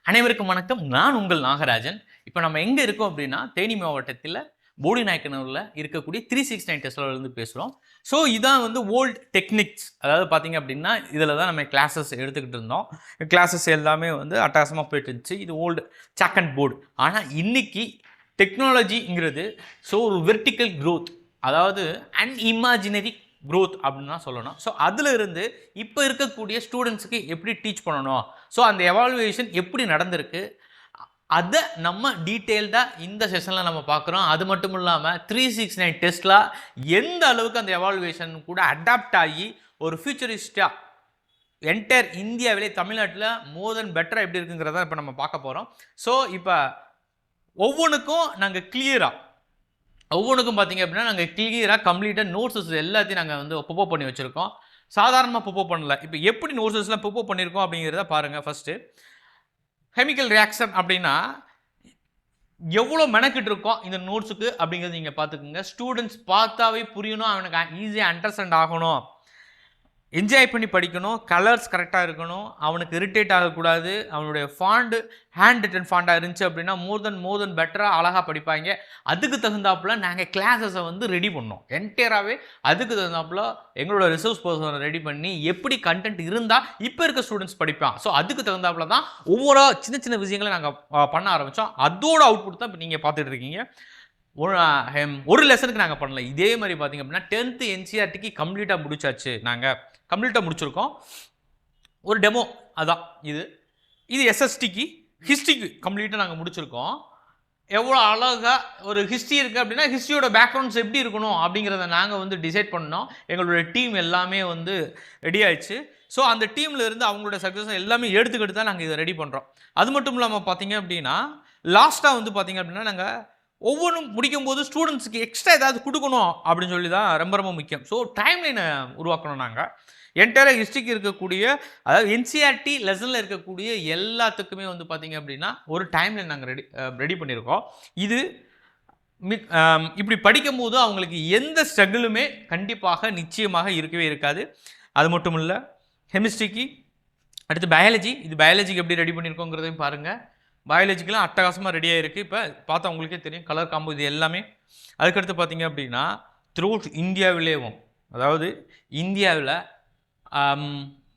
அனைவருக்கும் வணக்கம். நான் உங்கள் நாகராஜன். இப்போ நம்ம எங்கே இருக்கோம் அப்படின்னா தேனி மாவட்டத்தில் போடி நாயக்கனூரில் இருக்கக்கூடிய த்ரீ சிக்ஸ் நைன் டெஸ்ட்லேருந்து பேசுகிறோம் ஸோ இதான் வந்து ஓல்டு டெக்னிக்ஸ் அதாவது பார்த்தீங்க அப்படின்னா இதில் தான் நம்ம கிளாஸஸ் எடுத்துக்கிட்டு இருந்தோம். கிளாஸஸ் எல்லாமே வந்து அட்டகாசமாக போயிட்டு இருந்துச்சு. இது ஓல்டு சாக் அண்ட் போர்டு ஆனால் இன்னைக்கு டெக்னாலஜிங்கிறது ஸோ ஒரு வெர்டிக்கல் க்ரோத் அதாவது அன்இமாஜினரி க்ரோத் அப்படின்னு தான் சொல்லணும். ஸோ அதில் இருந்து இப்போ இருக்கக்கூடிய ஸ்டூடெண்ட்ஸுக்கு எப்படி டீச் பண்ணணும்? ஸோ அந்த எவால்வேஷன் எப்படி நடந்திருக்கு? அதை நம்ம டீட்டெயில்டாக இந்த செஷனில் நம்ம பார்க்குறோம். அது மட்டும் இல்லாமல் த்ரீ சிக்ஸ் நைன் டெஸ்ட்டில் எந்த அளவுக்கு அந்த எவால்வேஷன் கூட அடாப்ட் ஆகி ஒரு ஃபியூச்சரிஸ்டாக என்டையர் இந்தியாவிலே தமிழ்நாட்டில் மோர் தென் பெட்டராக எப்படி இருக்குங்கிறத இப்போ நம்ம பார்க்க போகிறோம் ஸோ இப்போ ஒவ்வொன்றுக்கும் நாங்கள் கிளியராக ஒவ்வொன்றுக்கும் பார்த்தீங்க அப்படின்னா நாங்கள் கிளியராக கம்ப்ளீட்டாக நோட்ஸஸ் எல்லாத்தையும் நாங்கள் வந்து ப்ரிப்போர் பண்ணி வச்சுருக்கோம். சாதாரணமாக ப்ரிப்போர் பண்ணல. இப்போ எப்படி நோட்ஸஸ்லாம் ப்ரிப்போர் பண்ணியிருக்கோம் அப்படிங்கிறத பாருங்கள் ஃபஸ்ட்டு கெமிக்கல் ரியாக்ஷன் அப்படின்னா எவ்வளோ மெனக்கிட்டு இருக்கோம் இந்த நோட்ஸுக்கு அப்படிங்கிறது நீங்கள் பார்த்துக்குங்க. ஸ்டூடெண்ட்ஸ் பார்த்தாவே புரியணும் அவனுக்கு ஈஸியாக அண்டர்ஸ்டாண்ட் ஆகணும். என்ஜாய் பண்ணி படிக்கணும். கலர்ஸ் கரெக்டாக இருக்கணும். அவனுக்கு இரிட்டேட் ஆகக்கூடாது. அவனுடைய ஃபாண்டு ஹேண்ட் ரிட்டன் ஃபாண்டாக இருந்துச்சு அப்படின்னா மோர் தென் மோர் தென் பெட்டராக அழகாக படிப்பாங்க. அதுக்கு தகுந்தாப்புல நாங்கள் கிளாஸஸை வந்து ரெடி பண்ணோம். என்டையராகவே அதுக்கு தகுந்தாப்புல எங்களோட ரிசோர்ஸ் பர்சனை ரெடி பண்ணி எப்படி கண்டென்ட் இருந்தால் இப்போ இருக்க ஸ்டூடெண்ட்ஸ் படிப்பான். ஸோ அதுக்கு தகுந்தாப்புல தான் ஒவ்வொரு சின்ன சின்ன விஷயங்களை நாங்கள் பண்ண ஆரம்பித்தோம் அதோட அவுட்புட் தான் இப்போ நீங்கள் பார்த்துட்டு இருக்கீங்க. ஒரு ஒரு லெசனுக்கு நாங்கள் பண்ணல. இதே மாதிரி பார்த்தீங்க அப்படின்னா டென்த்து என்சிஆர்டிக்கு கம்ப்ளீட்டாக முடிச்சாச்சு நாங்கள் கம்ப்ளீட்டாக முடிச்சிருக்கோம். ஒரு டெமோ அதான் இது. இது எஸ்எஸ்டிக்கு ஹிஸ்ட்ரிக்கு கம்ப்ளீட்டாக நாங்கள் முடிச்சிருக்கோம். எவ்வளோ அழகாக ஒரு ஹிஸ்ட்ரி இருக்குது அப்படின்னா ஹிஸ்ட்ரியோட பேக்ரவுண்ட்ஸ் எப்படி இருக்கணும் அப்படிங்கிறத நாங்கள் வந்து டிசைட் பண்ணோம். எங்களோட டீம் எல்லாமே வந்து ரெடி ஆயிடுச்சு. ஸோ அந்த டீமில் இருந்து அவங்களோட சக்ஸஸ் எல்லாமே எடுத்துக்கிட்டு தான் நாங்கள் இதை ரெடி பண்ணுறோம் அது மட்டும் இல்லாமல் பார்த்தீங்க அப்படின்னா லாஸ்ட்டாக வந்து பார்த்தீங்க அப்படின்னா நாங்கள் ஒவ்வொன்றும் முடிக்கும் போது ஸ்டூடெண்ட்ஸுக்கு எக்ஸ்ட்ரா ஏதாவது கொடுக்கணும் அப்படின்னு சொல்லி தான் ரொம்ப ரொம்ப முக்கியம். ஸோ டைம் லைனை உருவாக்கணும் நாங்கள் என்டையராக ஹிஸ்ட்ரிக்கு இருக்கக்கூடிய அதாவது என்சிஆர்டி லெசனில் இருக்கக்கூடிய எல்லாத்துக்குமே வந்து பார்த்திங்க அப்படின்னா ஒரு டைம் லைன் நாங்கள் ரெடி ரெடி பண்ணியிருக்கோம் இது மி- இப்படி படிக்கும்போது அவங்களுக்கு எந்த ஸ்ட்ரகிளுமே கண்டிப்பாக நிச்சயமாக இருக்கவே இருக்காது. அது மட்டும் இல்லை கெமிஸ்ட்ரிக்கு அடுத்து பயாலஜி இது பயாலஜிக்கு எப்படி ரெடி பண்ணியிருக்கோங்கிறதையும் பாருங்கள் பயாலஜிக்கெலாம் அட்டகாசமாக ரெடியாக இருக்குது இப்போ பார்த்தா உங்களுக்கே தெரியும் கலர் காம்போ இது எல்லாமே. அதுக்கடுத்து பார்த்தீங்க அப்படின்னா த்ரூட் இந்தியாவிலேவும் அதாவது இந்தியாவில்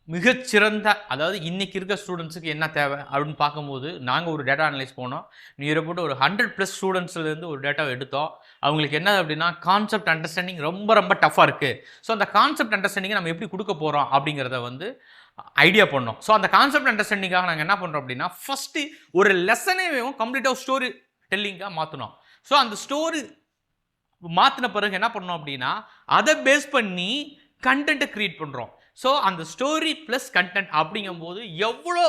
மிகச்சிறந்த அதாவது இன்றைக்கி இருக்க ஸ்டூடெண்ட்ஸுக்கு என்ன தேவை அப்படின்னு பார்க்கும்போது நாங்கள் ஒரு டேட்டா அனலைஸ் போனோம் நீரை போட்டு ஒரு ஹண்ட்ரட் ப்ளஸ் ஸ்டூடெண்ட்ஸ்லேருந்து ஒரு டேட்டாவை எடுத்தோம். அவங்களுக்கு என்ன அப்படின்னா கான்செப்ட் அண்டர்ஸ்டாண்டிங் ரொம்ப ரொம்ப டஃப்பாக இருக்குது ஸோ அந்த கான்செப்ட் அண்டர்ஸ்டாண்டிங்கை நம்ம எப்படி கொடுக்க போகிறோம் அப்படிங்கிறத வந்து ஐடியா பண்ணோம் ஸோ அந்த கான்செப்ட் அண்டர்ஸ்டாண்டிங்காக நாங்கள் என்ன பண்ணுறோம் அப்படின்னா ஃபஸ்ட்டு ஒரு லெசனே கம்ப்ளீட்டாக ஸ்டோரி டெல்லிங்காக மாற்றினோம் ஸோ அந்த ஸ்டோரி மாற்றின பிறகு என்ன பண்ணோம் அப்படின்னா அதை பேஸ் பண்ணி கண்டென்ட்டை க்ரியேட் பண்ணுறோம் ஸோ அந்த ஸ்டோரி ப்ளஸ் கண்டென்ட் அப்படிங்கும்போது எவ்வளோ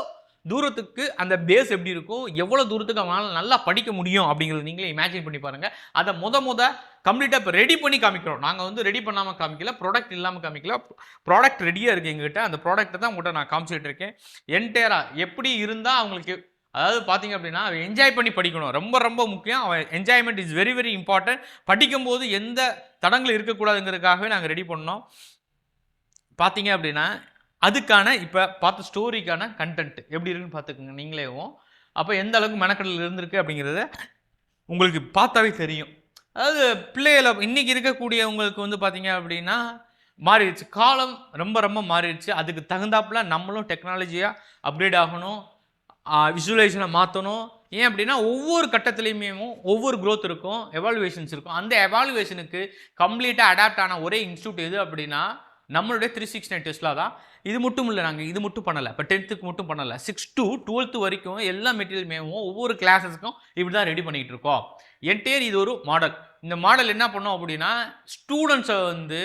தூரத்துக்கு அந்த பேஸ் எப்படி இருக்கும் எவ்வளோ தூரத்துக்கு அவனால் நல்லா படிக்க முடியும் அப்படிங்கிறத நீங்களே இமேஜின் பண்ணி பாருங்கள் அதை முத முத கம்ப்ளீட்டாக இப்போ ரெடி பண்ணி காமிக்கிறோம். நாங்கள் வந்து ரெடி பண்ணாமல் காமிக்கல ப்ராடக்ட் இல்லாமல் காமிக்கல. ப்ராடக்ட் ரெடியாக இருக்குது எங்ககிட்ட. அந்த ப்ராடக்ட்டை தான் உங்கள்கிட்ட நான் காமிச்சிட்டு இருக்கேன். என்டையராக எப்படி இருந்தால் அவங்களுக்கு அதாவது பார்த்தீங்க அப்படின்னா அவன் என்ஜாய் பண்ணி படிக்கணும். ரொம்ப ரொம்ப முக்கியம். அவன் enjoyment is very very important படிக்கும்போது எந்த தடங்கள் இருக்கக்கூடாதுங்கிறதுக்காகவே நாங்கள் ரெடி பண்ணோம். பார்த்தீங்க அப்படின்னா அதுக்கான இப்போ பார்த்த ஸ்டோரிக்கான கண்டென்ட் எப்படி இருக்குன்னு பார்த்துக்கோங்க. நீங்களேவும் அப்போ எந்த அளவுக்கு மெனக்கடல் இருந்திருக்கு அப்படிங்கிறத உங்களுக்கு பார்த்தாவே தெரியும். அதாவது பிள்ளைகளை இன்னைக்கு இருக்கக்கூடியவங்களுக்கு வந்து பார்த்தீங்க அப்படின்னா மாறிடுச்சு. காலம் ரொம்ப ரொம்ப மாறிடுச்சு. அதுக்கு தகுந்தாப்புல நம்மளும் டெக்னாலஜியாக அப்டேட் ஆகணும். விஷுவலைசேஷனை மாற்றணும் ஏன் அப்படின்னா ஒவ்வொரு கட்டத்துலேயுமே ஒவ்வொரு க்ரோத் இருக்கும் எவால்வேஷன்ஸ் இருக்கும். அந்த எவால்வேஷனுக்கு கம்ப்ளீட்டாக அடாப்ட் ஆன ஒரே இன்ஸ்டியூட் எது அப்படின்னா நம்மளுடைய த்ரீ சிக்ஸ் நைன் டெஸ்ட்டில் தான். இது மட்டும் இல்லை நாங்கள் இது மட்டும் பண்ணலை. இப்போ டென்த்துக்கு மட்டும் பண்ணலை. சிக்ஸ் டு டுவெல்த்து வரைக்கும் எல்லா மெட்டீரியலுமேவும் ஒவ்வொரு கிளாஸஸ்க்கும் இப்படி தான் ரெடி பண்ணிக்கிட்டு இருக்கோம். என்டையர் இது ஒரு மாடல் இந்த மாடல் என்ன பண்ணோம் அப்படின்னா ஸ்டூடெண்ட்ஸை வந்து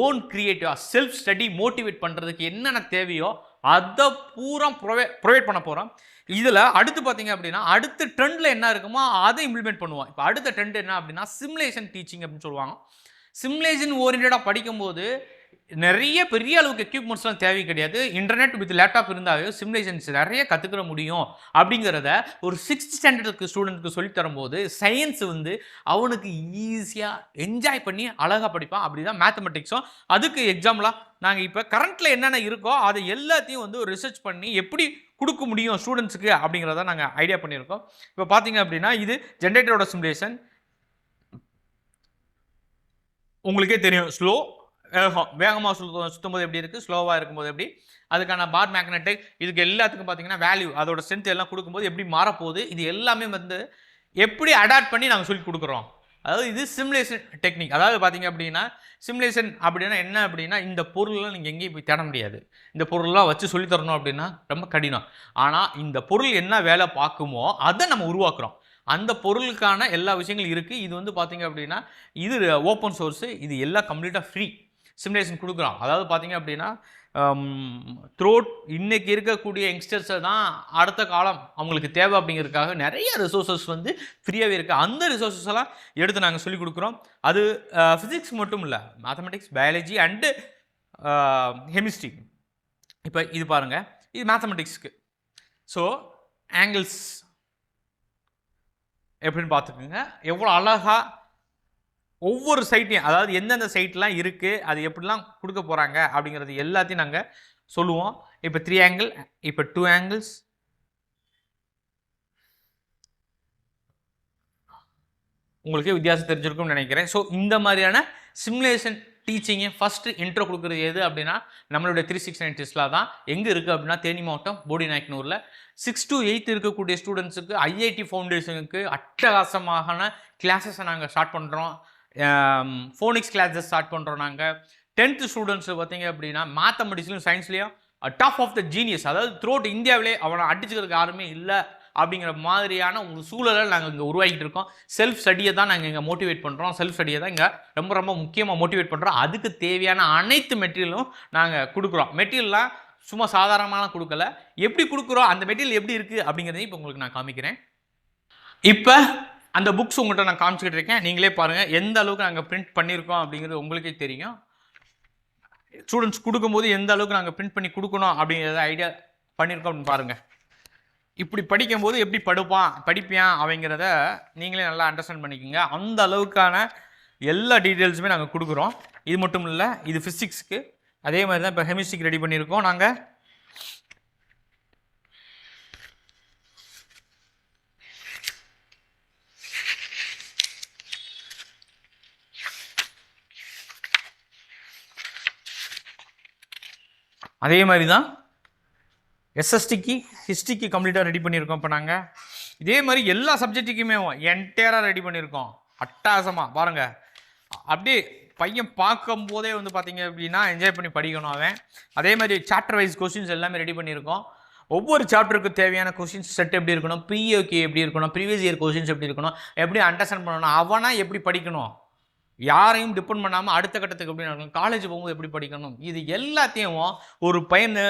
ஓன் கிரியேட்டிவாக செல்ஃப் ஸ்டடி மோட்டிவேட் பண்ணுறதுக்கு என்னென்ன தேவையோ அதை பூரா ப்ரொவை ப்ரொவைட் பண்ண போகிறோம் இதில் அடுத்து பார்த்தீங்க அப்படின்னா அடுத்த ட்ரெண்டில் என்ன இருக்குமோ அதை இம்ப்ளிமெண்ட் பண்ணுவோம். இப்போ அடுத்த ட்ரெண்ட் என்ன அப்படின்னா சிமுலேஷன் டீச்சிங் அப்படின்னு சொல்லுவாங்க. சிமுலேஷன் ஓரியன்டாக படிக்கும்போது நிறைய பெரிய அளவுக்கு எக்யூப்மெண்ட்ஸ்லாம் தேவை கிடையாது. இன்டர்நெட் வித் லேப்டாப் இருந்தாவே சிமுலேஷன்ஸ் நிறைய கற்றுக்கிற முடியும் அப்படிங்கிறத ஒரு சிக்ஸ்த் ஸ்டாண்டர்டுக்கு ஸ்டூடெண்ட்க்கு சொல்லி தரும்போது சயின்ஸ் வந்து அவனுக்கு ஈஸியாக என்ஜாய் பண்ணி அழகாக படிப்பான். அப்படி தான் மேத்தமெட்டிக்ஸும் அதுக்கு எக்ஸாம்பிளாக நாங்கள் இப்போ கரண்ட்டில் என்னென்ன இருக்கோ அதை எல்லாத்தையும் வந்து ஒரு ரிசர்ச் பண்ணி எப்படி கொடுக்க முடியும் ஸ்டூடெண்ட்ஸுக்கு அப்படிங்கிறத நாங்கள் ஐடியா பண்ணியிருக்கோம். இப்போ பார்த்தீங்க அப்படின்னா இது ஜென்ரேட்டரோட சிமுலேஷன் உங்களுக்கே தெரியும் ஸ்லோ வேகமாக சுத்த சுற்றும் போது எப்படி இருக்குது ஸ்லோவாக இருக்கும்போது எப்படி? அதுக்கான பார் மேக்னெட்டிக் இதுக்கு எல்லாத்துக்கும் பார்த்தீங்கன்னா வேல்யூ அதோட ஸ்ட்ரென்த் எல்லாம் கொடுக்கும்போது எப்படி மாறப்போகுது? இது எல்லாமே வந்து எப்படி அடாப்ட் பண்ணி நாங்கள் சொல்லி கொடுக்குறோம். அதாவது இது சிமுலேஷன் டெக்னிக் அதாவது பார்த்தீங்க அப்படின்னா சிமுலேஷன் அப்படின்னா என்ன அப்படின்னா இந்த பொருள்லாம் நீங்கள் எங்கேயும் போய் தேட முடியாது. இந்த பொருள்லாம் வச்சு சொல்லித்தரணும் அப்படின்னா ரொம்ப கடினம். ஆனால் இந்த பொருள் என்ன வேலை பார்க்குமோ அதை நம்ம உருவாக்குறோம். அந்த பொருளுக்கான எல்லா விஷயங்களும் இருக்குது இது வந்து பார்த்தீங்க அப்படின்னா இது ஓப்பன் சோர்ஸு இது எல்லாம் கம்ப்ளீட்டாக ஃப்ரீ சிமுலேஷன் கொடுக்குறோம் அதாவது பார்த்தீங்க அப்படின்னா த்ரோட் இன்றைக்கி இருக்கக்கூடிய யங்ஸ்டர்ஸை தான் அடுத்த காலம் அவங்களுக்கு தேவை அப்படிங்கிறதுக்காக நிறைய ரிசோர்ஸஸ் வந்து ஃப்ரீயாகவே இருக்குது அந்த ரிசோர்ஸஸ் எல்லாம் எடுத்து நாங்கள் சொல்லிக் கொடுக்குறோம். அது ஃபிசிக்ஸ் மட்டும் இல்லை மேத்தமெட்டிக்ஸ் பயாலஜி அண்டு ஹெமிஸ்ட்ரி இப்போ இது பாருங்கள் இது மேத்தமெட்டிக்ஸ்க்கு ஸோ ஆங்கிள்ஸ் எப்படின்னு பார்த்துக்கோங்க. எவ்வளோ அழகாக ஒவ்வொரு சைட்டையும் அதாவது எந்தெந்த சைட்லாம் இருக்குது அது எப்படிலாம் கொடுக்க போகிறாங்க அப்படிங்கிறது எல்லாத்தையும் நாங்கள் சொல்லுவோம். இப்போ த்ரீ ஆங்கிள் இப்போ டூ ஆங்கிள்ஸ் உங்களுக்கு வித்தியாசம் தெரிஞ்சிருக்கும்னு நினைக்கிறேன். ஸோ இந்த மாதிரியான சிமுலேஷன் டீச்சிங்கை ஃபஸ்ட்டு இன்ட்ரோ கொடுக்குறது எது அப்படின்னா நம்மளுடைய த்ரீ சிக்ஸ் நைன் தான். எங்கே இருக்குது அப்படின்னா தேனி மாவட்டம் போடி நாயக்கனூரில். சிக்ஸ் டு எயித் இருக்கக்கூடிய ஸ்டூடெண்ட்ஸுக்கு ஐஐடி ஃபவுண்டேஷனுக்கு அட்டகாசமான கிளாஸஸை நாங்கள் ஸ்டார்ட் பண்ணுறோம் ஃபோனிக்ஸ் கிளாஸஸ் ஸ்டார்ட் பண்ணுறோம் நாங்கள் டென்த்து ஸ்டூடெண்ட்ஸு பார்த்தீங்க அப்படின்னா மேத்தமெட்டிக்ஸ்லையும் சயின்ஸ்லையும் டாப் ஆஃப் த ஜீனியஸ் அதாவது த்ரோட் இந்தியாவிலே அவனை அடிச்சுக்கிறதுக்கு யாருமே இல்லை அப்படிங்கிற மாதிரியான ஒரு சூழலை நாங்கள் இங்கே உருவாக்கிட்டு இருக்கோம். செல்ஃப் ஸ்டடியை தான் நாங்கள் இங்கே மோட்டிவேட் பண்ணுறோம் செல்ஃப் ஸ்டடியை தான் இங்கே ரொம்ப ரொம்ப முக்கியமாக மோட்டிவேட் பண்ணுறோம் அதுக்கு தேவையான அனைத்து மெட்டீரியலும் நாங்கள் கொடுக்குறோம். மெட்டீரியல்லாம் சும்மா சாதாரணமான கொடுக்கல. எப்படி கொடுக்குறோம்? அந்த மெட்டீரியல் எப்படி இருக்குது அப்படிங்கிறதையும் இப்போ உங்களுக்கு நான் காமிக்கிறேன். இப்போ அந்த புக்ஸ் உங்கள்கிட்ட நான் காமிச்சிக்கிட்டு இருக்கேன். நீங்களே பாருங்கள் எந்த அளவுக்கு நாங்கள் பிரிண்ட் பண்ணியிருக்கோம் அப்படிங்கிறது உங்களுக்கே தெரியும். ஸ்டூடெண்ட்ஸ் கொடுக்கும்போது எந்த அளவுக்கு நாங்கள் பிரிண்ட் பண்ணி கொடுக்கணும் அப்படிங்கிறத ஐடியா பண்ணியிருக்கோம் அப்படின்னு பாருங்கள் இப்படி படிக்கும்போது எப்படி படுப்பான் படிப்பியான் அப்படிங்கிறத நீங்களே நல்லா அண்டர்ஸ்டாண்ட் பண்ணிக்கோங்க. அந்த அளவுக்கான எல்லா டீட்டெயில்ஸுமே நாங்கள் கொடுக்குறோம். இது மட்டும் இல்லை இது ஃபிசிக்ஸ்க்கு அதே மாதிரி தான் இப்போ கெமிஸ்ட்ரிக்கு ரெடி பண்ணியிருக்கோம். நாங்கள் அதே மாதிரி தான் எஸ்எஸ்டிக்கு ஹிஸ்ட்ரிக்கு கம்ப்ளீட்டாக ரெடி பண்ணியிருக்கோம் இப்போ நாங்கள் இதே மாதிரி எல்லா சப்ஜெக்ட்டுக்குமே என்டையராக ரெடி பண்ணியிருக்கோம். அட்டாசமாக பாருங்கள் அப்படியே பையன் பார்க்கும்போதே வந்து பார்த்தீங்க அப்படின்னா என்ஜாய் பண்ணி படிக்கணும் அவன். அதே மாதிரி சாப்டர் வைஸ் கொஸ்டின்ஸ் எல்லாமே ரெடி பண்ணியிருக்கோம். ஒவ்வொரு சாப்டருக்கு தேவையான கொஸ்டின்ஸ் செட் எப்படி இருக்கணும் ப்ரீஓகே எப்படி இருக்கணும் ப்ரீவியஸ் இயர் கொஸ்டின்ஸ் எப்படி இருக்கணும் எப்படி அண்டர்ஸ்டாண்ட் பண்ணணும் அவனா எப்படி படிக்கணும்? யாரையும் டிபெண்ட் பண்ணாமல் அடுத்த கட்டத்துக்கு எப்படி நடக்கணும்? காலேஜ் போகும்போது எப்படி படிக்கணும்? இது எல்லாத்தையும் ஒரு பையனை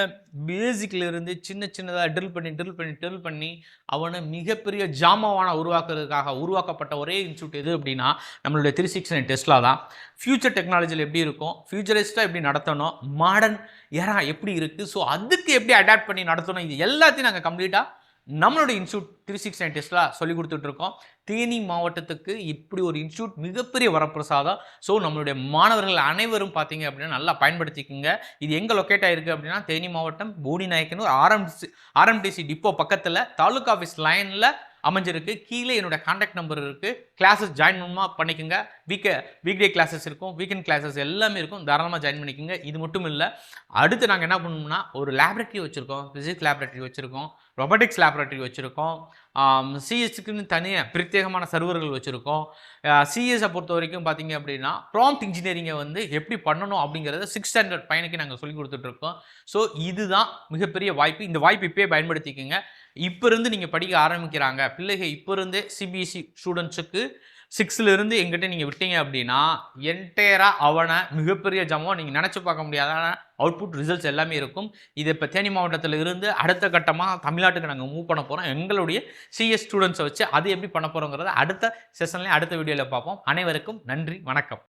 பேசிக்லேருந்து சின்ன சின்னதாக ட்ரில் பண்ணி ட்ரில் பண்ணி ட்ரில் பண்ணி அவனை மிகப்பெரிய ஜாமாவான உருவாக்குறதுக்காக உருவாக்கப்பட்ட ஒரே இன்ஸ்டியூட் எது அப்படின்னா நம்மளுடைய த்ரீ சிக்ஸ் நைன் டெஸ்ட்லா தான். ஃப்யூச்சர் டெக்னாலஜியில் எப்படி இருக்கும்? ஃப்யூச்சரிஸ்ட்டாக எப்படி நடத்தணும்? மாடர்ன் ஏரா எப்படி இருக்குது ஸோ அதுக்கு எப்படி அடாப்ட் பண்ணி நடத்தணும்? இது எல்லாத்தையும் நாங்கள் கம்ப்ளீட்டாக நம்மளோட இன்ஸ்டியூட் த்ரீ சிக்ஸ் நைன் டெஸ்ட்டில் சொல்லி கொடுத்துட்ருக்கோம். தேனி மாவட்டத்துக்கு இப்படி ஒரு இன்ஸ்டியூட் மிகப்பெரிய வரப்பிரசாதம். ஸோ நம்மளுடைய மாணவர்கள் அனைவரும் பார்த்தீங்க அப்படின்னா நல்லா பயன்படுத்திக்கோங்க. இது எங்கே லொக்கேட் ஆகிருக்கு அப்படின்னா தேனி மாவட்டம் Bodi Nayakanur RMC RMTC depot பக்கத்தில் தாலுக்கா ஆஃபீஸ் லைனில் அமைஞ்சிருக்கு. கீழே என்னோட காண்டாக்ட் நம்பர் இருக்குது கிளாஸஸ் ஜாயின் பண்ணுமா பண்ணிக்கோங்க. வீக்க வீக் டே கிளாஸஸ் இருக்கும் வீக்கெண்ட் கிளாஸஸ் எல்லாமே இருக்கும். தாராளமாக ஜாயின் பண்ணிக்கோங்க. இது மட்டும் இல்லை அடுத்து நாங்கள் என்ன பண்ணோம்னா ஒரு லேபரேட்டரி வச்சுருக்கோம். ஃபிசிக்ஸ் லேபரேட்டரி வச்சுருக்கோம். ரொபோட்டிக்ஸ் லேபரேட்டரி வச்சுருக்கோம். சிஎஸ்க்குன்னு தனியாக பிரத்யேகமான சர்வர்கள் வச்சுருக்கோம். சிஎஸை பொறுத்த வரைக்கும் பார்த்தீங்க அப்படின்னா ப்ராம்ப்ட் இன்ஜினியரிங்கை வந்து எப்படி பண்ணணும் அப்படிங்கிறத சிக்ஸ் ஸ்டாண்டர்ட் பையனுக்கு நாங்கள் சொல்லி கொடுத்துட்ருக்கோம் ஸோ இதுதான் மிகப்பெரிய வாய்ப்பு. இந்த வாய்ப்பு இப்போயே பயன்படுத்திக்கோங்க. இப்போ இருந்து நீங்கள் படிக்க ஆரம்பிக்கிறாங்க. பிள்ளைகள் இப்போ இருந்தே சிபிஎஸ்சி ஸ்டூடெண்ட்ஸுக்கு சிக்ஸ்லேருந்து எங்கிட்ட நீங்கள் விட்டீங்க அப்படின்னா என்டையராக அவனை மிகப்பெரிய ஜமம் நீங்கள் நினச்சி பார்க்க முடியாத அவுட்புட் ரிசல்ட்ஸ் எல்லாமே இருக்கும். இது இப்போ தேனி மாவட்டத்தில் இருந்து அடுத்த கட்டமாக தமிழ்நாட்டுக்கு நாங்கள் மூவ் பண்ண போகிறோம் எங்களுடைய சிஎஸ் ஸ்டூடெண்ட்ஸை வச்சு அது எப்படி பண்ண போகிறோங்கிறத அடுத்த செஷன்லேயும் அடுத்த வீடியோவில் பார்ப்போம். அனைவருக்கும் நன்றி வணக்கம்.